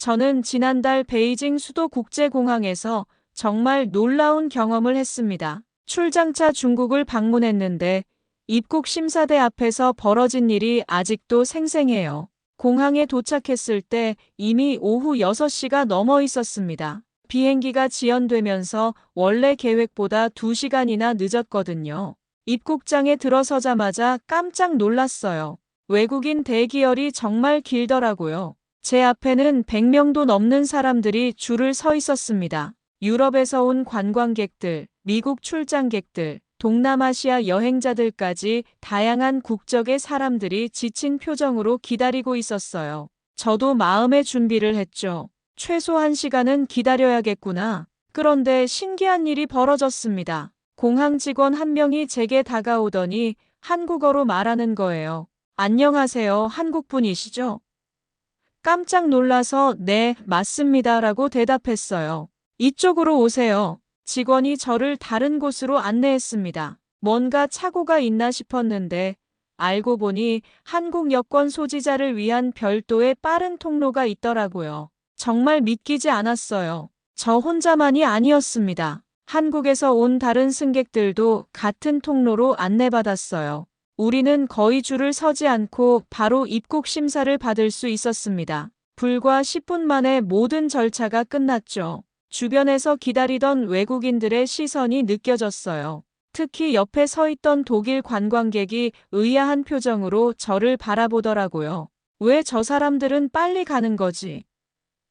저는 지난달 베이징 수도 국제공항에서 정말 놀라운 경험을 했습니다. 출장차 중국을 방문했는데 입국 심사대 앞에서 벌어진 일이 아직도 생생해요. 공항에 도착했을 때 이미 오후 6시가 넘어 있었습니다. 비행기가 지연되면서 원래 계획보다 2시간이나 늦었거든요. 입국장에 들어서자마자 깜짝 놀랐어요. 외국인 대기열이 정말 길더라고요. 제 앞에는 100명도 넘는 사람들이 줄을 서 있었습니다. 유럽에서 온 관광객들, 미국 출장객들, 동남아시아 여행자들까지 다양한 국적의 사람들이 지친 표정으로 기다리고 있었어요. 저도 마음의 준비를 했죠. 최소 한 시간은 기다려야겠구나. 그런데 신기한 일이 벌어졌습니다. 공항 직원 한 명이 제게 다가오더니 한국어로 말하는 거예요. 안녕하세요. 한국분이시죠? 깜짝 놀라서 네, 맞습니다. 라고 대답했어요. 이쪽으로 오세요. 직원이 저를 다른 곳으로 안내했습니다. 뭔가 착오가 있나 싶었는데 알고 보니 한국 여권 소지자를 위한 별도의 빠른 통로가 있더라고요. 정말 믿기지 않았어요. 저 혼자만이 아니었습니다. 한국에서 온 다른 승객들도 같은 통로로 안내받았어요. 우리는 거의 줄을 서지 않고 바로 입국 심사를 받을 수 있었습니다. 불과 10분 만에 모든 절차가 끝났죠. 주변에서 기다리던 외국인들의 시선이 느껴졌어요. 특히 옆에 서 있던 독일 관광객이 의아한 표정으로 저를 바라보더라고요. 왜 저 사람들은 빨리 가는 거지?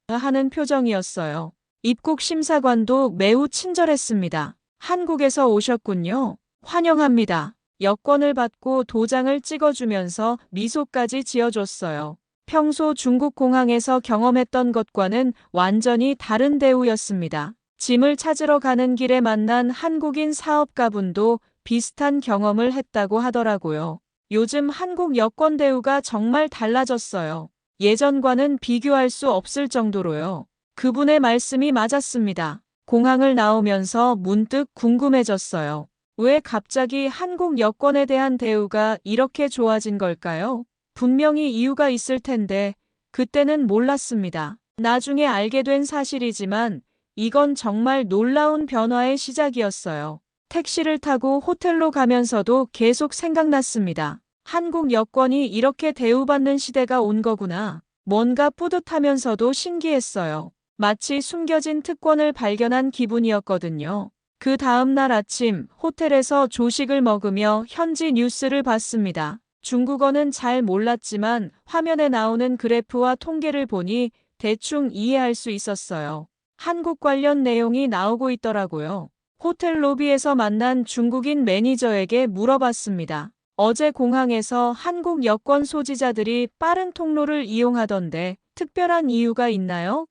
하는 표정이었어요. 입국 심사관도 매우 친절했습니다. 한국에서 오셨군요. 환영합니다. 여권을 받고 도장을 찍어주면서 미소까지 지어줬어요. 평소 중국 공항에서 경험했던 것과는 완전히 다른 대우였습니다. 짐을 찾으러 가는 길에 만난 한국인 사업가분도 비슷한 경험을 했다고 하더라고요. 요즘 한국 여권 대우가 정말 달라졌어요. 예전과는 비교할 수 없을 정도로요. 그분의 말씀이 맞았습니다. 공항을 나오면서 문득 궁금해졌어요. 왜 갑자기 한국 여권에 대한 대우가 이렇게 좋아진 걸까요? 분명히 이유가 있을 텐데 그때는 몰랐습니다. 나중에 알게 된 사실이지만 이건 정말 놀라운 변화의 시작이었어요. 택시를 타고 호텔로 가면서도 계속 생각났습니다. 한국 여권이 이렇게 대우받는 시대가 온 거구나. 뭔가 뿌듯하면서도 신기했어요. 마치 숨겨진 특권을 발견한 기분이었거든요. 그 다음 날 아침 호텔에서 조식을 먹으며 현지 뉴스를 봤습니다. 중국어는 잘 몰랐지만 화면에 나오는 그래프와 통계를 보니 대충 이해할 수 있었어요. 한국 관련 내용이 나오고 있더라고요. 호텔 로비에서 만난 중국인 매니저에게 물어봤습니다. 어제 공항에서 한국 여권 소지자들이 빠른 통로를 이용하던데 특별한 이유가 있나요?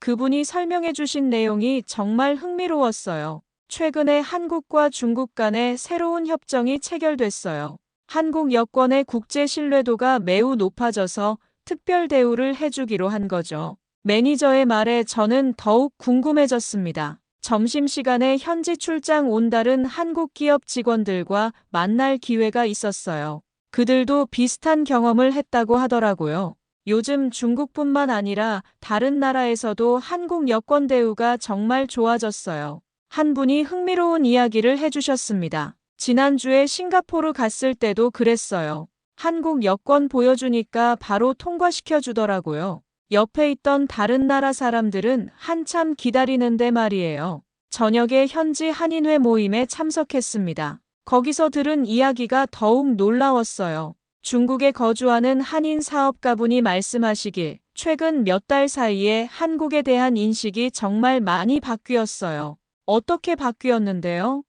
그분이 설명해 주신 내용이 정말 흥미로웠어요. 최근에 한국과 중국 간의 새로운 협정이 체결됐어요. 한국 여권의 국제 신뢰도가 매우 높아져서 특별 대우를 해주기로 한 거죠. 매니저의 말에 저는 더욱 궁금해졌습니다. 점심시간에 현지 출장 온 다른 한국 기업 직원들과 만날 기회가 있었어요. 그들도 비슷한 경험을 했다고 하더라고요. 요즘 중국뿐만 아니라 다른 나라에서도 한국 여권 대우가 정말 좋아졌어요. 한 분이 흥미로운 이야기를 해주셨습니다. 지난주에 싱가포르 갔을 때도 그랬어요. 한국 여권 보여주니까 바로 통과시켜 주더라고요. 옆에 있던 다른 나라 사람들은 한참 기다리는데 말이에요. 저녁에 현지 한인회 모임에 참석했습니다. 거기서 들은 이야기가 더욱 놀라웠어요. 중국에 거주하는 한인 사업가분이 말씀하시길 최근 몇 달 사이에 한국에 대한 인식이 정말 많이 바뀌었어요. 어떻게 바뀌었는데요?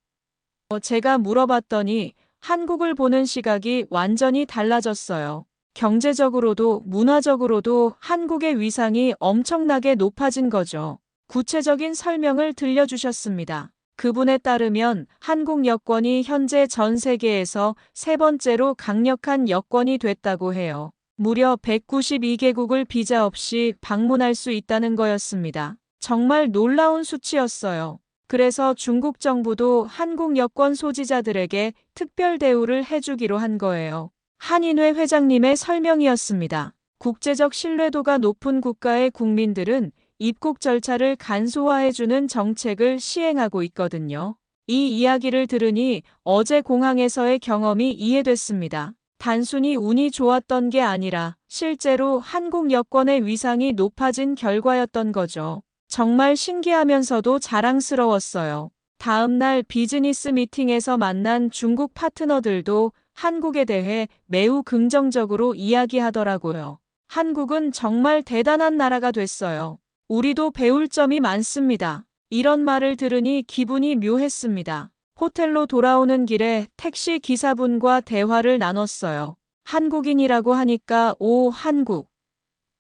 어, 제가 물어봤더니 한국을 보는 시각이 완전히 달라졌어요. 경제적으로도 문화적으로도 한국의 위상이 엄청나게 높아진 거죠. 구체적인 설명을 들려주셨습니다. 그분에 따르면 한국 여권이 현재 전 세계에서 세 번째로 강력한 여권이 됐다고 해요. 무려 192개국을 비자 없이 방문할 수 있다는 거였습니다. 정말 놀라운 수치였어요. 그래서 중국 정부도 한국 여권 소지자들에게 특별 대우를 해주기로 한 거예요. 한인회 회장님의 설명이었습니다. 국제적 신뢰도가 높은 국가의 국민들은 입국 절차를 간소화해주는 정책을 시행하고 있거든요. 이 이야기를 들으니 어제 공항에서의 경험이 이해됐습니다. 단순히 운이 좋았던 게 아니라 실제로 한국 여권의 위상이 높아진 결과였던 거죠. 정말 신기하면서도 자랑스러웠어요. 다음 날 비즈니스 미팅에서 만난 중국 파트너들도 한국에 대해 매우 긍정적으로 이야기하더라고요. 한국은 정말 대단한 나라가 됐어요. 우리도 배울 점이 많습니다. 이런 말을 들으니 기분이 묘했습니다. 호텔로 돌아오는 길에 택시 기사분과 대화를 나눴어요. 한국인이라고 하니까 오 한국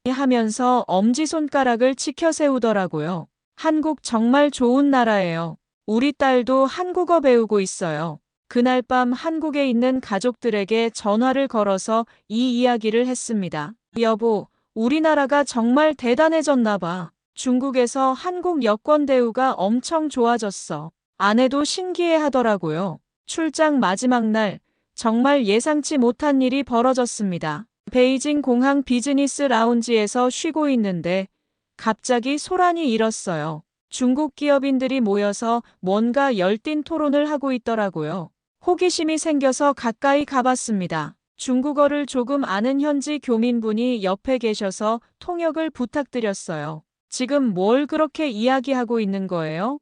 하면서 엄지손가락을 치켜 세우더라고요. 한국 정말 좋은 나라예요. 우리 딸도 한국어 배우고 있어요. 그날 밤 한국에 있는 가족들에게 전화를 걸어서 이 이야기를 했습니다. 여보, 우리나라가 정말 대단해졌나 봐. 중국에서 한국 여권 대우가 엄청 좋아졌어. 아내도 신기해 하더라고요. 출장 마지막 날, 정말 예상치 못한 일이 벌어졌습니다. 베이징 공항 비즈니스 라운지에서 쉬고 있는데 갑자기 소란이 일었어요. 중국 기업인들이 모여서 뭔가 열띤 토론을 하고 있더라고요. 호기심이 생겨서 가까이 가봤습니다. 중국어를 조금 아는 현지 교민분이 옆에 계셔서 통역을 부탁드렸어요. 지금 뭘 그렇게 이야기하고 있는 거예요?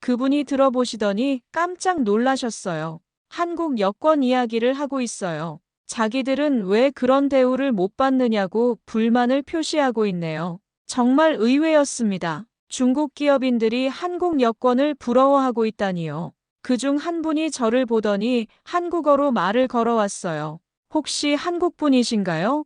그분이 들어보시더니 깜짝 놀라셨어요. 한국 여권 이야기를 하고 있어요. 자기들은 왜 그런 대우를 못 받느냐고 불만을 표시하고 있네요. 정말 의외였습니다. 중국 기업인들이 한국 여권을 부러워하고 있다니요. 그중 한 분이 저를 보더니 한국어로 말을 걸어왔어요. 혹시 한국 분이신가요?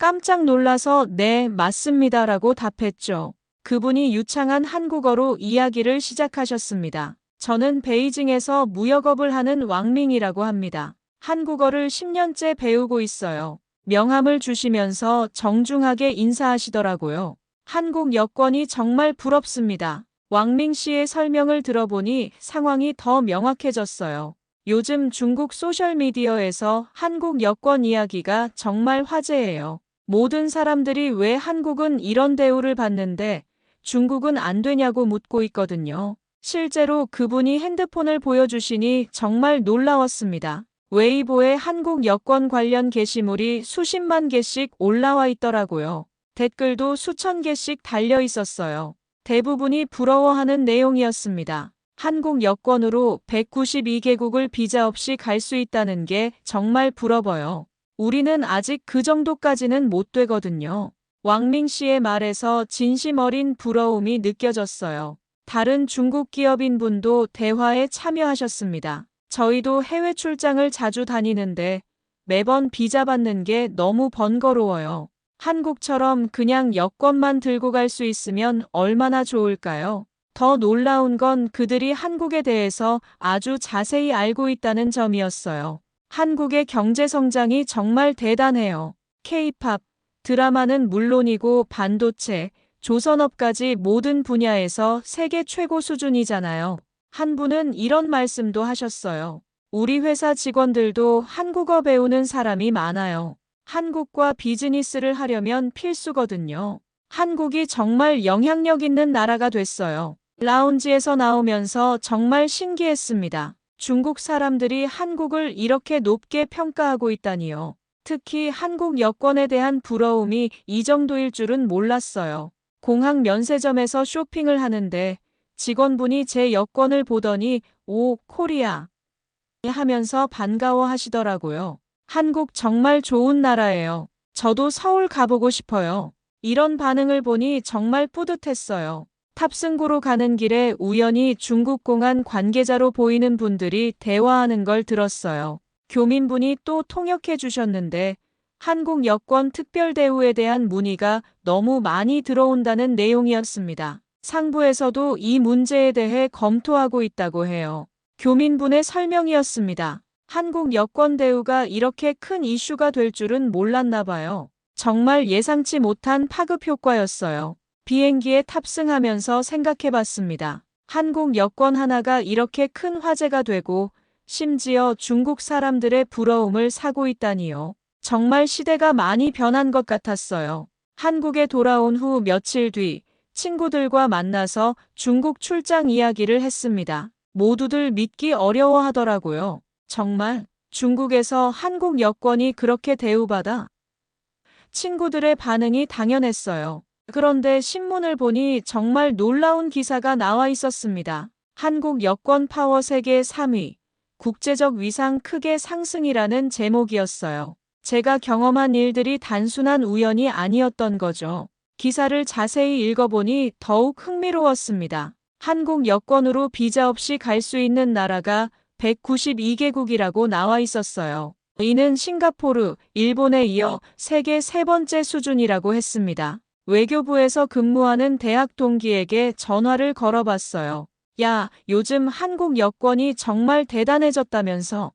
깜짝 놀라서 네, 맞습니다라고 답했죠. 그분이 유창한 한국어로 이야기를 시작하셨습니다. 저는 베이징에서 무역업을 하는 왕밍이라고 합니다. 한국어를 10년째 배우고 있어요. 명함을 주시면서 정중하게 인사하시더라고요. 한국 여권이 정말 부럽습니다. 왕밍 씨의 설명을 들어보니 상황이 더 명확해졌어요. 요즘 중국 소셜미디어에서 한국 여권 이야기가 정말 화제예요. 모든 사람들이 왜 한국은 이런 대우를 받는데 중국은 안 되냐고 묻고 있거든요. 실제로 그분이 핸드폰을 보여주시니 정말 놀라웠습니다. 웨이보에 한국 여권 관련 게시물이 수십만 개씩 올라와 있더라고요. 댓글도 수천 개씩 달려 있었어요. 대부분이 부러워하는 내용이었습니다. 한국 여권으로 192개국을 비자 없이 갈 수 있다는 게 정말 부러워요. 우리는 아직 그 정도까지는 못 되거든요. 왕밍 씨의 말에서 진심 어린 부러움이 느껴졌어요. 다른 중국 기업인 분도 대화에 참여하셨습니다. 저희도 해외 출장을 자주 다니는데 매번 비자 받는 게 너무 번거로워요. 한국처럼 그냥 여권만 들고 갈 수 있으면 얼마나 좋을까요? 더 놀라운 건 그들이 한국에 대해서 아주 자세히 알고 있다는 점이었어요. 한국의 경제 성장이 정말 대단해요. K-팝, 드라마는 물론이고 반도체, 조선업까지 모든 분야에서 세계 최고 수준이잖아요. 한 분은 이런 말씀도 하셨어요. 우리 회사 직원들도 한국어 배우는 사람이 많아요. 한국과 비즈니스를 하려면 필수거든요. 한국이 정말 영향력 있는 나라가 됐어요. 라운지에서 나오면서 정말 신기했습니다. 중국 사람들이 한국을 이렇게 높게 평가하고 있다니요. 특히 한국 여권에 대한 부러움이 이 정도일 줄은 몰랐어요. 공항 면세점에서 쇼핑을 하는데 직원분이 제 여권을 보더니 오, 코리아 하면서 반가워 하시더라고요. 한국 정말 좋은 나라예요. 저도 서울 가보고 싶어요. 이런 반응을 보니 정말 뿌듯했어요. 탑승구로 가는 길에 우연히 중국 공안 관계자로 보이는 분들이 대화하는 걸 들었어요. 교민분이 또 통역해 주셨는데 한국 여권 특별 대우에 대한 문의가 너무 많이 들어온다는 내용이었습니다. 상부에서도 이 문제에 대해 검토하고 있다고 해요. 교민분의 설명이었습니다. 한국 여권 대우가 이렇게 큰 이슈가 될 줄은 몰랐나 봐요. 정말 예상치 못한 파급 효과였어요. 비행기에 탑승하면서 생각해 봤습니다. 한국 여권 하나가 이렇게 큰 화제가 되고 심지어 중국 사람들의 부러움을 사고 있다니요. 정말 시대가 많이 변한 것 같았어요. 한국에 돌아온 후 며칠 뒤 친구들과 만나서 중국 출장 이야기를 했습니다. 모두들 믿기 어려워 하더라고요. 정말 중국에서 한국 여권이 그렇게 대우받아? 친구들의 반응이 당연했어요. 그런데 신문을 보니 정말 놀라운 기사가 나와 있었습니다. 한국 여권 파워 세계 3위, 국제적 위상 크게 상승이라는 제목이었어요. 제가 경험한 일들이 단순한 우연이 아니었던 거죠. 기사를 자세히 읽어보니 더욱 흥미로웠습니다. 한국 여권으로 비자 없이 갈 수 있는 나라가 192개국이라고 나와 있었어요. 이는 싱가포르, 일본에 이어 세계 세 번째 수준이라고 했습니다. 외교부에서 근무하는 대학 동기에게 전화를 걸어봤어요. 야, 요즘 한국 여권이 정말 대단해졌다면서.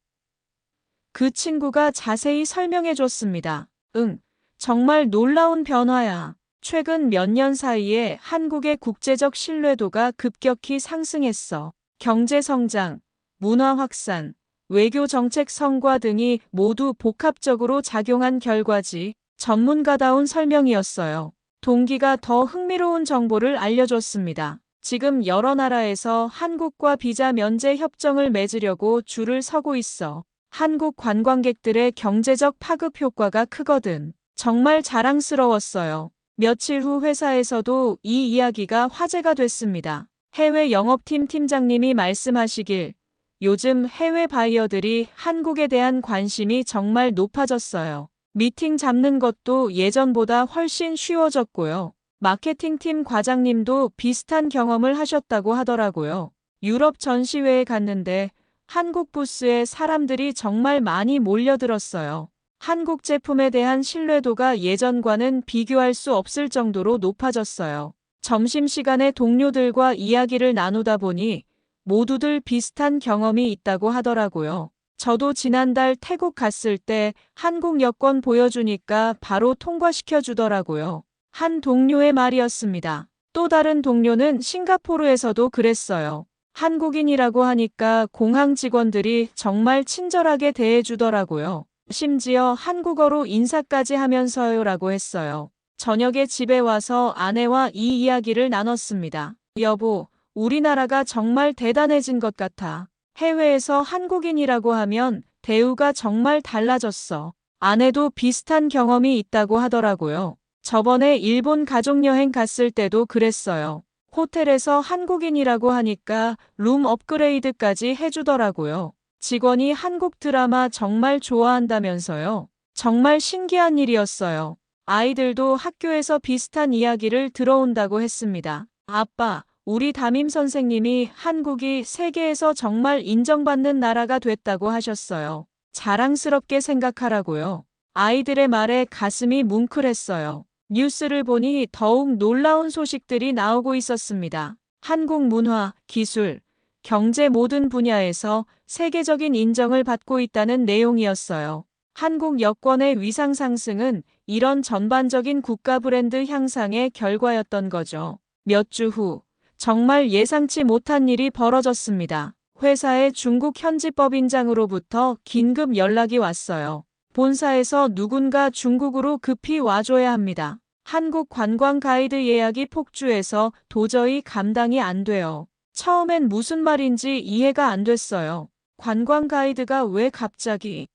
그 친구가 자세히 설명해 줬습니다. 응, 정말 놀라운 변화야. 최근 몇 년 사이에 한국의 국제적 신뢰도가 급격히 상승했어. 경제 성장, 문화 확산, 외교 정책 성과 등이 모두 복합적으로 작용한 결과지. 전문가다운 설명이었어요. 동기가 더 흥미로운 정보를 알려줬습니다. 지금 여러 나라에서 한국과 비자 면제 협정을 맺으려고 줄을 서고 있어. 한국 관광객들의 경제적 파급 효과가 크거든. 정말 자랑스러웠어요. 며칠 후 회사에서도 이 이야기가 화제가 됐습니다. 해외 영업팀 팀장님이 말씀하시길 요즘 해외 바이어들이 한국에 대한 관심이 정말 높아졌어요. 미팅 잡는 것도 예전보다 훨씬 쉬워졌고요. 마케팅팀 과장님도 비슷한 경험을 하셨다고 하더라고요. 유럽 전시회에 갔는데 한국 부스에 사람들이 정말 많이 몰려들었어요. 한국 제품에 대한 신뢰도가 예전과는 비교할 수 없을 정도로 높아졌어요. 점심시간에 동료들과 이야기를 나누다 보니 모두들 비슷한 경험이 있다고 하더라고요. 저도 지난달 태국 갔을 때 한국 여권 보여주니까 바로 통과시켜 주더라고요. 한 동료의 말이었습니다. 또 다른 동료는 싱가포르에서도 그랬어요. 한국인이라고 하니까 공항 직원들이 정말 친절하게 대해주더라고요. 심지어 한국어로 인사까지 하면서요 라고 했어요. 저녁에 집에 와서 아내와 이 이야기를 나눴습니다. 여보, 우리나라가 정말 대단해진 것 같아. 해외에서 한국인이라고 하면 대우가 정말 달라졌어. 아내도 비슷한 경험이 있다고 하더라고요. 저번에 일본 가족여행 갔을 때도 그랬어요. 호텔에서 한국인이라고 하니까 룸 업그레이드까지 해주더라고요. 직원이 한국 드라마 정말 좋아한다면서요. 정말 신기한 일이었어요. 아이들도 학교에서 비슷한 이야기를 들어온다고 했습니다. 아빠, 우리 담임 선생님이 한국이 세계에서 정말 인정받는 나라가 됐다고 하셨어요. 자랑스럽게 생각하라고요. 아이들의 말에 가슴이 뭉클했어요. 뉴스를 보니 더욱 놀라운 소식들이 나오고 있었습니다. 한국 문화, 기술, 경제 모든 분야에서 세계적인 인정을 받고 있다는 내용이었어요. 한국 여권의 위상 상승은 이런 전반적인 국가 브랜드 향상의 결과였던 거죠. 몇 주 후, 정말 예상치 못한 일이 벌어졌습니다. 회사의 중국 현지 법인장으로부터 긴급 연락이 왔어요. 본사에서 누군가 중국으로 급히 와줘야 합니다. 한국 관광 가이드 예약이 폭주해서 도저히 감당이 안 돼요. 처음엔 무슨 말인지 이해가 안 됐어요. 관광 가이드가 왜 갑자기?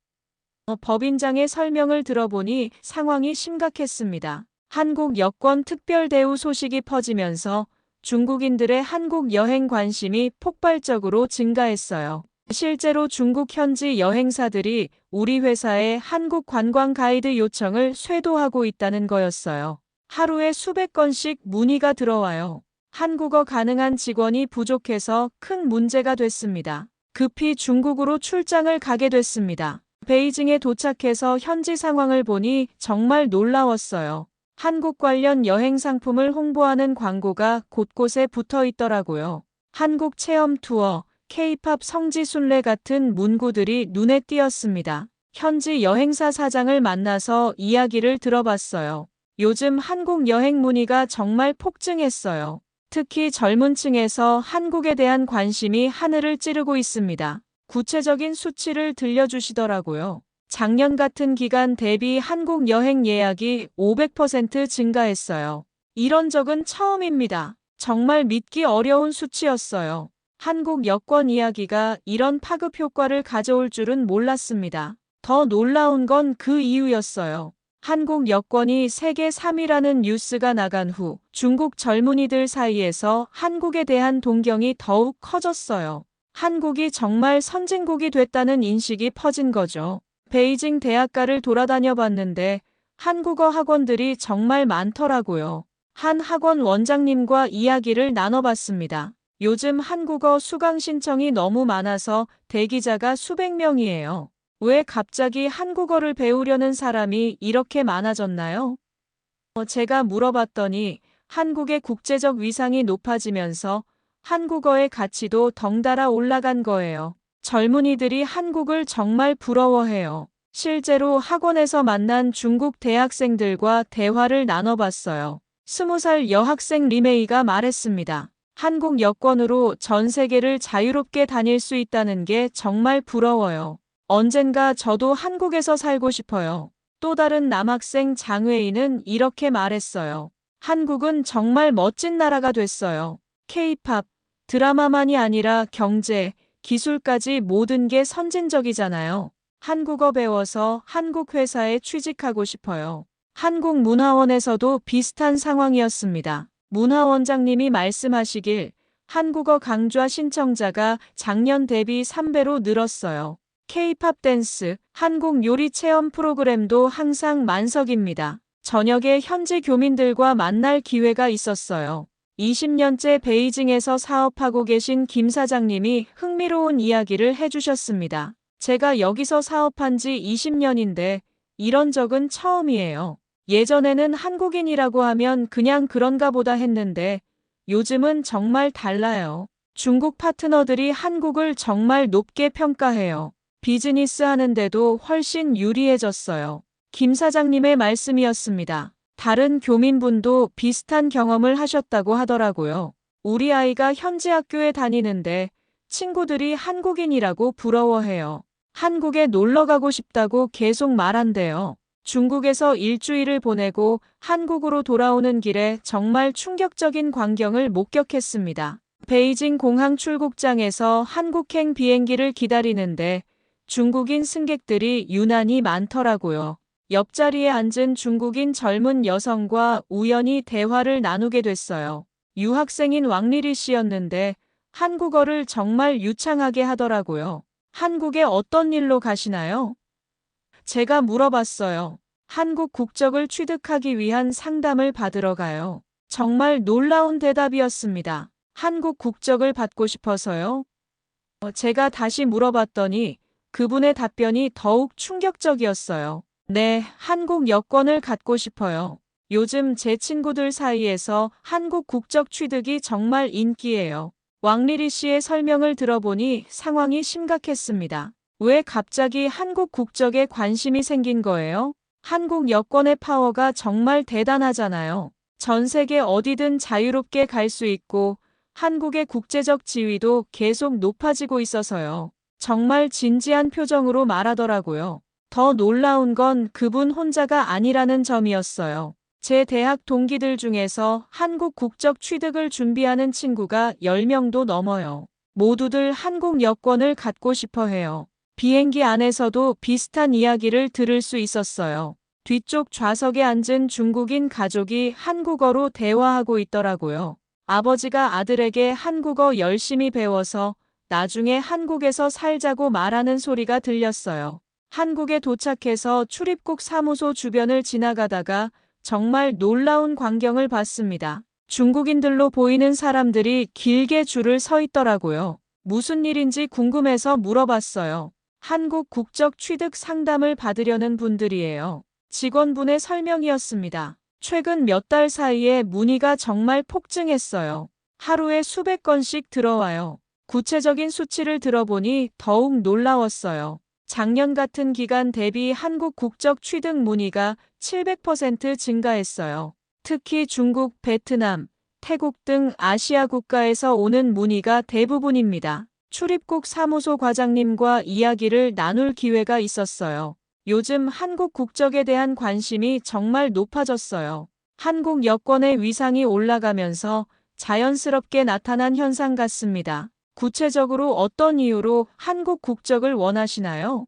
어, 법인장의 설명을 들어보니 상황이 심각했습니다. 한국 여권 특별 대우 소식이 퍼지면서 중국인들의 한국 여행 관심이 폭발적으로 증가했어요. 실제로 중국 현지 여행사들이 우리 회사에 한국 관광 가이드 요청을 쇄도하고 있다는 거였어요. 하루에 수백 건씩 문의가 들어와요. 한국어 가능한 직원이 부족해서 큰 문제가 됐습니다. 급히 중국으로 출장을 가게 됐습니다. 베이징에 도착해서 현지 상황을 보니 정말 놀라웠어요. 한국 관련 여행 상품을 홍보하는 광고가 곳곳에 붙어 있더라고요. 한국 체험 투어, K-팝 성지 순례 같은 문구들이 눈에 띄었습니다. 현지 여행사 사장을 만나서 이야기를 들어봤어요. 요즘 한국 여행 문의가 정말 폭증했어요. 특히 젊은 층에서 한국에 대한 관심이 하늘을 찌르고 있습니다. 구체적인 수치를 들려주시더라고요. 작년 같은 기간 대비 한국 여행 예약이 500% 증가했어요. 이런 적은 처음입니다. 정말 믿기 어려운 수치였어요. 한국 여권 이야기가 이런 파급 효과를 가져올 줄은 몰랐습니다. 더 놀라운 건 그 이유였어요. 한국 여권이 세계 3위라는 뉴스가 나간 후 중국 젊은이들 사이에서 한국에 대한 동경이 더욱 커졌어요. 한국이 정말 선진국이 됐다는 인식이 퍼진 거죠. 베이징 대학가를 돌아다녀 봤는데 한국어 학원들이 정말 많더라고요. 한 학원 원장님과 이야기를 나눠봤습니다. 요즘 한국어 수강 신청이 너무 많아서 대기자가 수백 명이에요. 왜 갑자기 한국어를 배우려는 사람이 이렇게 많아졌나요? 어, 제가 물어봤더니 한국의 국제적 위상이 높아지면서 한국어의 가치도 덩달아 올라간 거예요. 젊은이들이 한국을 정말 부러워해요. 실제로 학원에서 만난 중국 대학생들과 대화를 나눠봤어요. 스무 살 여학생 리메이가 말했습니다. 한국 여권으로 전 세계를 자유롭게 다닐 수 있다는 게 정말 부러워요. 언젠가 저도 한국에서 살고 싶어요. 또 다른 남학생 장외인은 이렇게 말했어요. 한국은 정말 멋진 나라가 됐어요. 케이팝, 드라마만이 아니라 경제, 기술까지 모든 게 선진적이잖아요. 한국어 배워서 한국 회사에 취직하고 싶어요. 한국문화원에서도 비슷한 상황이었습니다. 문화원장님이 말씀하시길 한국어 강좌 신청자가 작년 대비 3배로 늘었어요. K-팝 댄스, 한국 요리 체험 프로그램도 항상 만석입니다. 저녁에 현지 교민들과 만날 기회가 있었어요. 20년째 베이징에서 사업하고 계신 김 사장님이 흥미로운 이야기를 해주셨습니다. 제가 여기서 사업한 지 20년인데 이런 적은 처음이에요. 예전에는 한국인이라고 하면 그냥 그런가 보다 했는데 요즘은 정말 달라요. 중국 파트너들이 한국을 정말 높게 평가해요. 비즈니스 하는데도 훨씬 유리해졌어요. 김 사장님의 말씀이었습니다. 다른 교민분도 비슷한 경험을 하셨다고 하더라고요. 우리 아이가 현지 학교에 다니는데 친구들이 한국인이라고 부러워해요. 한국에 놀러 가고 싶다고 계속 말한대요. 중국에서 일주일을 보내고 한국으로 돌아오는 길에 정말 충격적인 광경을 목격했습니다. 베이징 공항 출국장에서 한국행 비행기를 기다리는데 중국인 승객들이 유난히 많더라고요. 옆자리에 앉은 중국인 젊은 여성과 우연히 대화를 나누게 됐어요. 유학생인 왕리리 씨였는데 한국어를 정말 유창하게 하더라고요. 한국에 어떤 일로 가시나요? 제가 물어봤어요. 한국 국적을 취득하기 위한 상담을 받으러 가요. 정말 놀라운 대답이었습니다. 한국 국적을 받고 싶어서요? 어, 제가 다시 물어봤더니 그분의 답변이 더욱 충격적이었어요. 네, 한국 여권을 갖고 싶어요. 요즘 제 친구들 사이에서 한국 국적 취득이 정말 인기예요. 왕리리 씨의 설명을 들어보니 상황이 심각했습니다. 왜 갑자기 한국 국적에 관심이 생긴 거예요? 한국 여권의 파워가 정말 대단하잖아요. 전 세계 어디든 자유롭게 갈 수 있고 한국의 국제적 지위도 계속 높아지고 있어서요. 정말 진지한 표정으로 말하더라고요. 더 놀라운 건 그분 혼자가 아니라는 점이었어요. 제 대학 동기들 중에서 한국 국적 취득을 준비하는 친구가 10명도 넘어요. 모두들 한국 여권을 갖고 싶어 해요. 비행기 안에서도 비슷한 이야기를 들을 수 있었어요. 뒤쪽 좌석에 앉은 중국인 가족이 한국어로 대화하고 있더라고요. 아버지가 아들에게 한국어 열심히 배워서 나중에 한국에서 살자고 말하는 소리가 들렸어요. 한국에 도착해서 출입국 사무소 주변을 지나가다가 정말 놀라운 광경을 봤습니다. 중국인들로 보이는 사람들이 길게 줄을 서 있더라고요. 무슨 일인지 궁금해서 물어봤어요. 한국 국적 취득 상담을 받으려는 분들이에요. 직원분의 설명이었습니다. 최근 몇 달 사이에 문의가 정말 폭증했어요. 하루에 수백 건씩 들어와요. 구체적인 수치를 들어보니 더욱 놀라웠어요. 작년 같은 기간 대비 한국 국적 취득 문의가 700% 증가했어요. 특히 중국, 베트남, 태국 등 아시아 국가에서 오는 문의가 대부분입니다. 출입국 사무소 과장님과 이야기를 나눌 기회가 있었어요. 요즘 한국 국적에 대한 관심이 정말 높아졌어요. 한국 여권의 위상이 올라가면서 자연스럽게 나타난 현상 같습니다. 구체적으로 어떤 이유로 한국 국적을 원하시나요?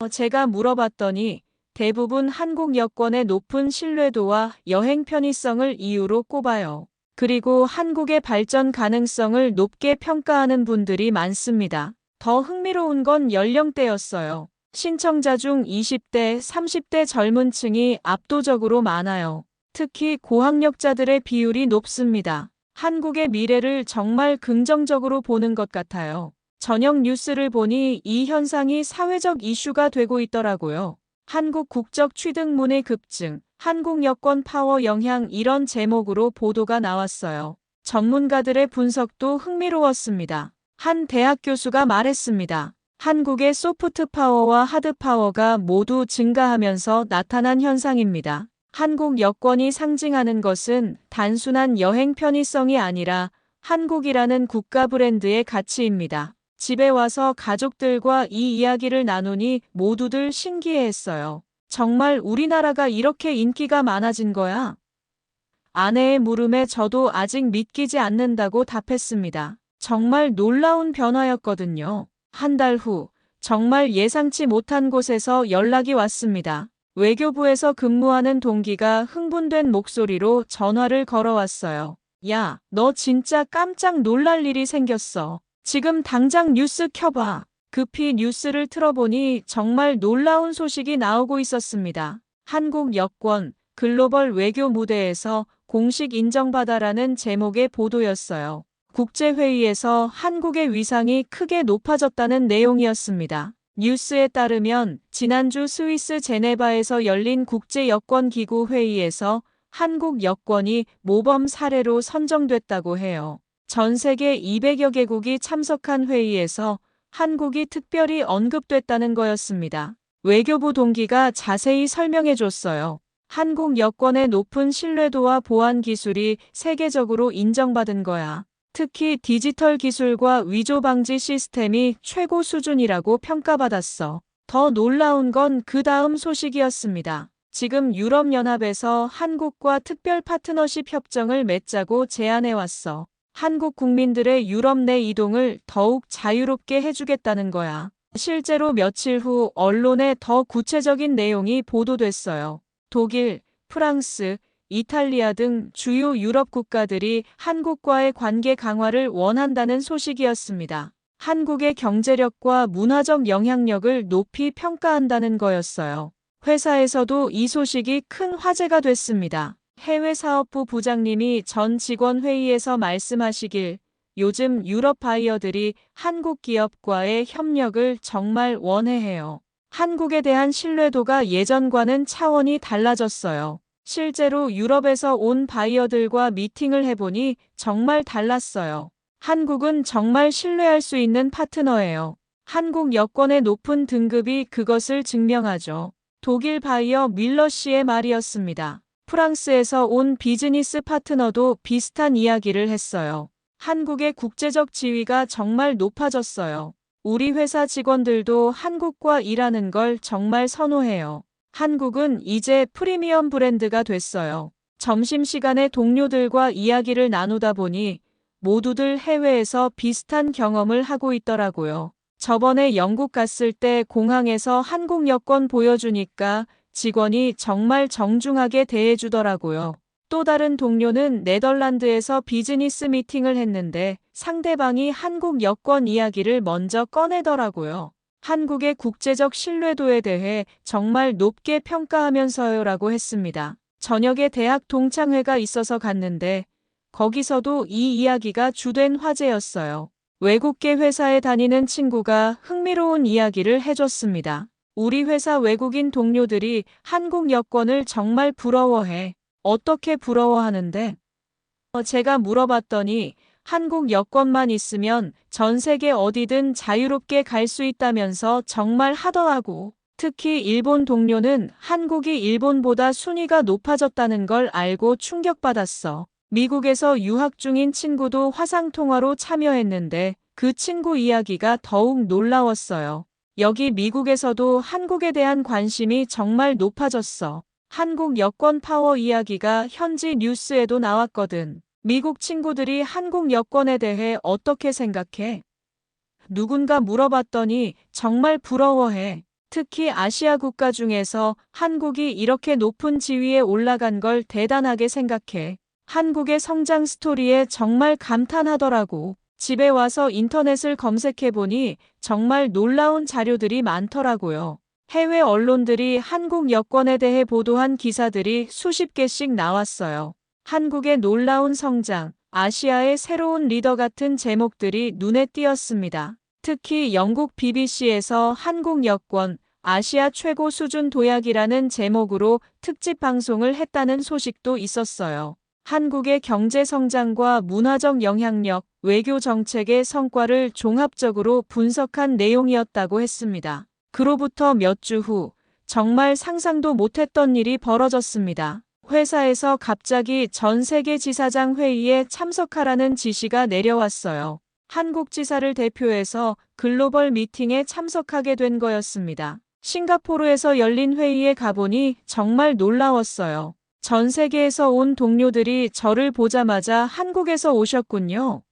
어, 제가 물어봤더니 대부분 한국 여권의 높은 신뢰도와 여행 편의성을 이유로 꼽아요. 그리고 한국의 발전 가능성을 높게 평가하는 분들이 많습니다. 더 흥미로운 건 연령대였어요. 신청자 중 20대, 30대 젊은 층이 압도적으로 많아요. 특히 고학력자들의 비율이 높습니다. 한국의 미래를 정말 긍정적으로 보는 것 같아요. 저녁 뉴스를 보니 이 현상이 사회적 이슈가 되고 있더라고요. 한국 국적 취득문의 급증, 한국 여권 파워 영향 이런 제목으로 보도가 나왔어요. 전문가들의 분석도 흥미로웠습니다. 한 대학 교수가 말했습니다. 한국의 소프트 파워와 하드 파워가 모두 증가하면서 나타난 현상입니다. 한국 여권이 상징하는 것은 단순한 여행 편의성이 아니라 한국이라는 국가 브랜드의 가치입니다. 집에 와서 가족들과 이 이야기를 나누니 모두들 신기해했어요. 정말 우리나라가 이렇게 인기가 많아진 거야? 아내의 물음에 저도 아직 믿기지 않는다고 답했습니다. 정말 놀라운 변화였거든요. 한 달 후, 정말 예상치 못한 곳에서 연락이 왔습니다. 외교부에서 근무하는 동기가 흥분된 목소리로 전화를 걸어왔어요. 야, 너 진짜 깜짝 놀랄 일이 생겼어. 지금 당장 뉴스 켜봐. 급히 뉴스를 틀어보니 정말 놀라운 소식이 나오고 있었습니다. 한국 여권, 글로벌 외교 무대에서 공식 인정받아라는 제목의 보도였어요. 국제회의에서 한국의 위상이 크게 높아졌다는 내용이었습니다. 뉴스에 따르면 지난주 스위스 제네바에서 열린 국제여권기구 회의에서 한국 여권이 모범 사례로 선정됐다고 해요. 전 세계 200여 개국이 참석한 회의에서 한국이 특별히 언급됐다는 거였습니다. 외교부 동기가 자세히 설명해 줬어요. 한국 여권의 높은 신뢰도와 보안 기술이 세계적으로 인정받은 거야. 특히 디지털 기술과 위조 방지 시스템이 최고 수준이라고 평가받았어. 더 놀라운 건 그 다음 소식이었습니다. 지금 유럽연합에서 한국과 특별 파트너십 협정을 맺자고 제안해왔어. 한국 국민들의 유럽 내 이동을 더욱 자유롭게 해주겠다는 거야. 실제로 며칠 후 언론에 더 구체적인 내용이 보도됐어요. 독일, 프랑스, 이탈리아 등 주요 유럽 국가들이 한국과의 관계 강화를 원한다는 소식이었습니다. 한국의 경제력과 문화적 영향력을 높이 평가한다는 거였어요. 회사에서도 이 소식이 큰 화제가 됐습니다. 해외사업부 부장님이 전 직원 회의에서 말씀하시길 요즘 유럽 바이어들이 한국 기업과의 협력을 정말 원해해요. 한국에 대한 신뢰도가 예전과는 차원이 달라졌어요. 실제로 유럽에서 온 바이어들과 미팅을 해보니 정말 달랐어요. 한국은 정말 신뢰할 수 있는 파트너예요. 한국 여권의 높은 등급이 그것을 증명하죠. 독일 바이어 밀러 씨의 말이었습니다. 프랑스에서 온 비즈니스 파트너도 비슷한 이야기를 했어요. 한국의 국제적 지위가 정말 높아졌어요. 우리 회사 직원들도 한국과 일하는 걸 정말 선호해요. 한국은 이제 프리미엄 브랜드가 됐어요. 점심시간에 동료들과 이야기를 나누다 보니 모두들 해외에서 비슷한 경험을 하고 있더라고요. 저번에 영국 갔을 때 공항에서 한국 여권 보여주니까 직원이 정말 정중하게 대해주더라고요. 또 다른 동료는 네덜란드에서 비즈니스 미팅을 했는데 상대방이 한국 여권 이야기를 먼저 꺼내더라고요. 한국의 국제적 신뢰도에 대해 정말 높게 평가하면서요 라고 했습니다. 저녁에 대학 동창회가 있어서 갔는데 거기서도 이 이야기가 주된 화제였어요. 외국계 회사에 다니는 친구가 흥미로운 이야기를 해줬습니다. 우리 회사 외국인 동료들이 한국 여권을 정말 부러워해. 어떻게 부러워하는데? 어, 제가 물어봤더니 한국 여권만 있으면 전 세계 어디든 자유롭게 갈 수 있다면서 정말 하더라고. 특히 일본 동료는 한국이 일본보다 순위가 높아졌다는 걸 알고 충격받았어. 미국에서 유학 중인 친구도 화상통화로 참여했는데 그 친구 이야기가 더욱 놀라웠어요. 여기 미국에서도 한국에 대한 관심이 정말 높아졌어. 한국 여권 파워 이야기가 현지 뉴스에도 나왔거든. 미국 친구들이 한국 여권에 대해 어떻게 생각해? 누군가 물어봤더니 정말 부러워해. 특히 아시아 국가 중에서 한국이 이렇게 높은 지위에 올라간 걸 대단하게 생각해. 한국의 성장 스토리에 정말 감탄하더라고. 집에 와서 인터넷을 검색해보니 정말 놀라운 자료들이 많더라고요. 해외 언론들이 한국 여권에 대해 보도한 기사들이 수십 개씩 나왔어요. 한국의 놀라운 성장, 아시아의 새로운 리더 같은 제목들이 눈에 띄었습니다. 특히 영국 BBC에서 한국 여권, 아시아 최고 수준 도약이라는 제목으로 특집 방송을 했다는 소식도 있었어요. 한국의 경제 성장과 문화적 영향력, 외교 정책의 성과를 종합적으로 분석한 내용이었다고 했습니다. 그로부터 몇 주 후, 정말 상상도 못했던 일이 벌어졌습니다. 회사에서 갑자기 전 세계 지사장 회의에 참석하라는 지시가 내려왔어요. 한국 지사를 대표해서 글로벌 미팅에 참석하게 된 거였습니다. 싱가포르에서 열린 회의에 가보니 정말 놀라웠어요. 전 세계에서 온 동료들이 저를 보자마자 한국에서 오셨군요.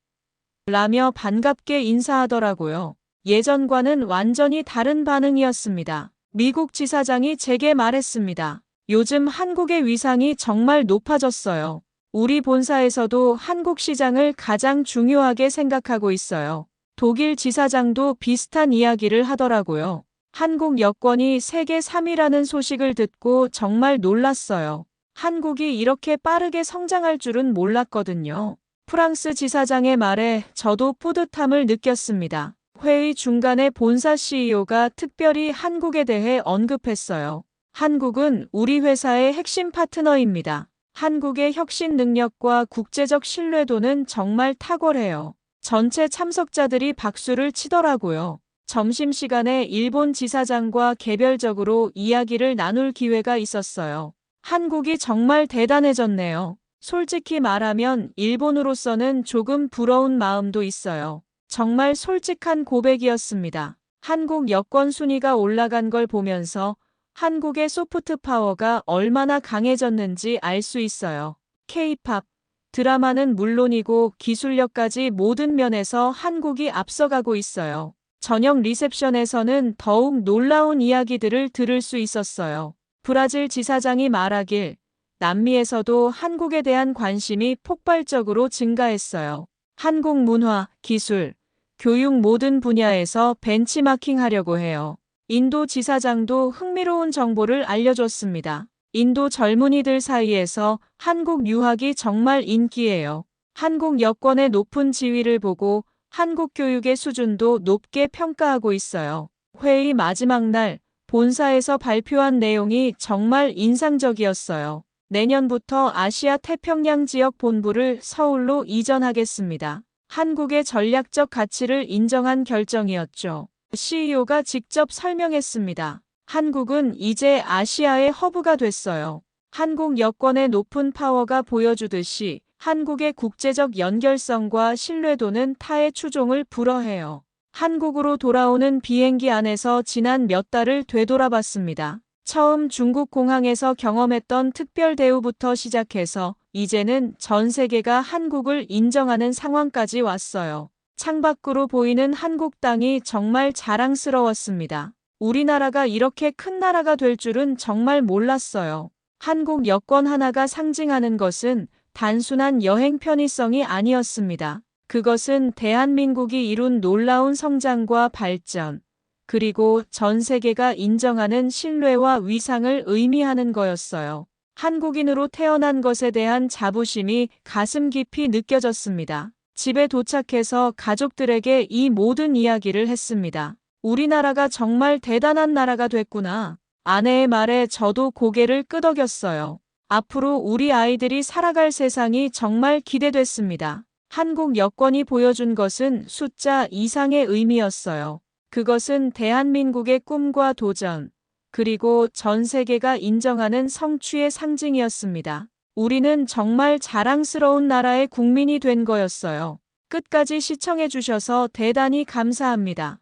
라며 반갑게 인사하더라고요. 예전과는 완전히 다른 반응이었습니다. 미국 지사장이 제게 말했습니다. 요즘 한국의 위상이 정말 높아졌어요. 우리 본사에서도 한국 시장을 가장 중요하게 생각하고 있어요. 독일 지사장도 비슷한 이야기를 하더라고요. 한국 여권이 세계 3위라는 소식을 듣고 정말 놀랐어요. 한국이 이렇게 빠르게 성장할 줄은 몰랐거든요. 프랑스 지사장의 말에 저도 뿌듯함을 느꼈습니다. 회의 중간에 본사 CEO가 특별히 한국에 대해 언급했어요. 한국은 우리 회사의 핵심 파트너입니다. 한국의 혁신 능력과 국제적 신뢰도는 정말 탁월해요. 전체 참석자들이 박수를 치더라고요. 점심시간에 일본 지사장과 개별적으로 이야기를 나눌 기회가 있었어요. 한국이 정말 대단해졌네요. 솔직히 말하면 일본으로서는 조금 부러운 마음도 있어요. 정말 솔직한 고백이었습니다. 한국 여권 순위가 올라간 걸 보면서 한국의 소프트 파워가 얼마나 강해졌는지 알 수 있어요. K-팝, 드라마는 물론이고 기술력까지 모든 면에서 한국이 앞서가고 있어요. 저녁 리셉션에서는 더욱 놀라운 이야기들을 들을 수 있었어요. 브라질 지사장이 말하길 남미에서도 한국에 대한 관심이 폭발적으로 증가했어요. 한국 문화, 기술, 교육 모든 분야에서 벤치마킹 하려고 해요. 인도 지사장도 흥미로운 정보를 알려줬습니다. 인도 젊은이들 사이에서 한국 유학이 정말 인기예요. 한국 여권의 높은 지위를 보고 한국 교육의 수준도 높게 평가하고 있어요. 회의 마지막 날 본사에서 발표한 내용이 정말 인상적이었어요. 내년부터 아시아 태평양 지역 본부를 서울로 이전하겠습니다. 한국의 전략적 가치를 인정한 결정이었죠. CEO가 직접 설명했습니다. 한국은 이제 아시아의 허브가 됐어요. 한국 여권의 높은 파워가 보여주듯이 한국의 국제적 연결성과 신뢰도는 타의 추종을 불허해요. 한국으로 돌아오는 비행기 안에서 지난 몇 달을 되돌아봤습니다. 처음 중국 공항에서 경험했던 특별 대우부터 시작해서 이제는 전 세계가 한국을 인정하는 상황까지 왔어요. 창밖으로 보이는 한국 땅이 정말 자랑스러웠습니다. 우리나라가 이렇게 큰 나라가 될 줄은 정말 몰랐어요. 한국 여권 하나가 상징하는 것은 단순한 여행 편의성이 아니었습니다. 그것은 대한민국이 이룬 놀라운 성장과 발전, 그리고 전 세계가 인정하는 신뢰와 위상을 의미하는 거였어요. 한국인으로 태어난 것에 대한 자부심이 가슴 깊이 느껴졌습니다. 집에 도착해서 가족들에게 이 모든 이야기를 했습니다. 우리나라가 정말 대단한 나라가 됐구나. 아내의 말에 저도 고개를 끄덕였어요. 앞으로 우리 아이들이 살아갈 세상이 정말 기대됐습니다. 한국 여권이 보여준 것은 숫자 이상의 의미였어요. 그것은 대한민국의 꿈과 도전, 그리고 전 세계가 인정하는 성취의 상징이었습니다. 우리는 정말 자랑스러운 나라의 국민이 된 거였어요. 끝까지 시청해주셔서 대단히 감사합니다.